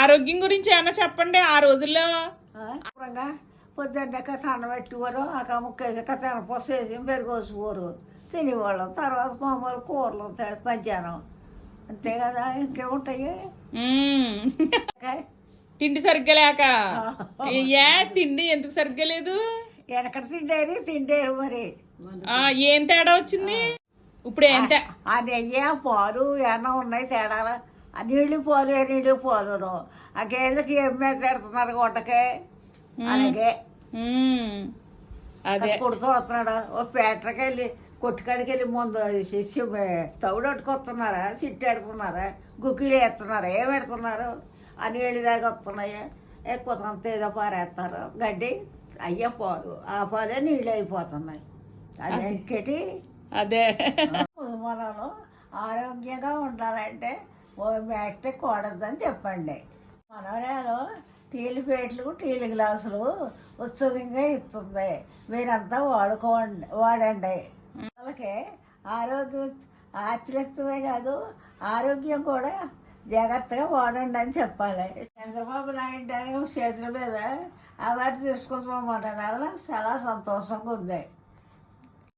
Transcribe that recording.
ఆరోగ్యం గురించి ఏమన్నా చెప్పండి ఆ రోజుల్లో? పొద్దున్నక సన్న పెట్టుకోరు ఆ ముక్కేసాక తెనపొస వేసి పెరుగోసుకోరు తినేవాళ్ళం. తర్వాత మామూలు కూరలు పంచాను అంతే కదా ఇంకేముంటాయి. తిండి సరిగ్గా లేక? ఏ తిండి ఎందుకు సరిగ్గా లేదు? వెనకటి తిండేరి తిండేరు మరి. ఏం తేడా వచ్చింది? ఇప్పుడు ఏం తే- ఆ నెయ్యి ఆ పాలు ఏమన్నా ఉన్నాయి తేడాలు? ఆ నీళ్ళు పాలు ఏ నీళ్ళు పాలు ఆ గేదెలకి ఏం తిడుతున్నారు గుట్టకే అలాగే. అదే. కొడుతూ వస్తున్నాడు. ఓ పేటకి వెళ్ళి కొట్టుకాడికి వెళ్ళి ముందు తౌడు అట్టుకొస్తున్నారా? చిట్టు ఎడుతున్నారా గుగ్గిలు వేస్తున్నారా? ఏం పెడుతున్నారు? ఆ నీళ్ళు దాకా వస్తున్నాయి. ఎక్కువ కొంత ఏదో పారేస్తారు. గడ్డి? అయ్యే పాలు. ఆ పాలే నీళ్ళు అయిపోతున్నాయి. అది ఇంకటి? అదే. మనలో ఆరోగ్యంగా ఉండాలంటే ఓ మేస్తే కూడదని చెప్పండి. మనవరాలు టీలు ప్లేట్లు టీలు గ్లాసులు ఉత్సవంగా ఇస్తుంది. మీరంతా వాడుకోండి వాడండి. వాళ్ళకి ఆరోగ్యం ఆశ్చర్యమే కాదు ఆరోగ్యం కూడా జాగ్రత్తగా వాడండి అని చెప్పాలి. చంద్రబాబు నాయుడు చేతుల మీద అవార్డు తీసుకుంటామన్న చాలా సంతోషంగా ఉంది.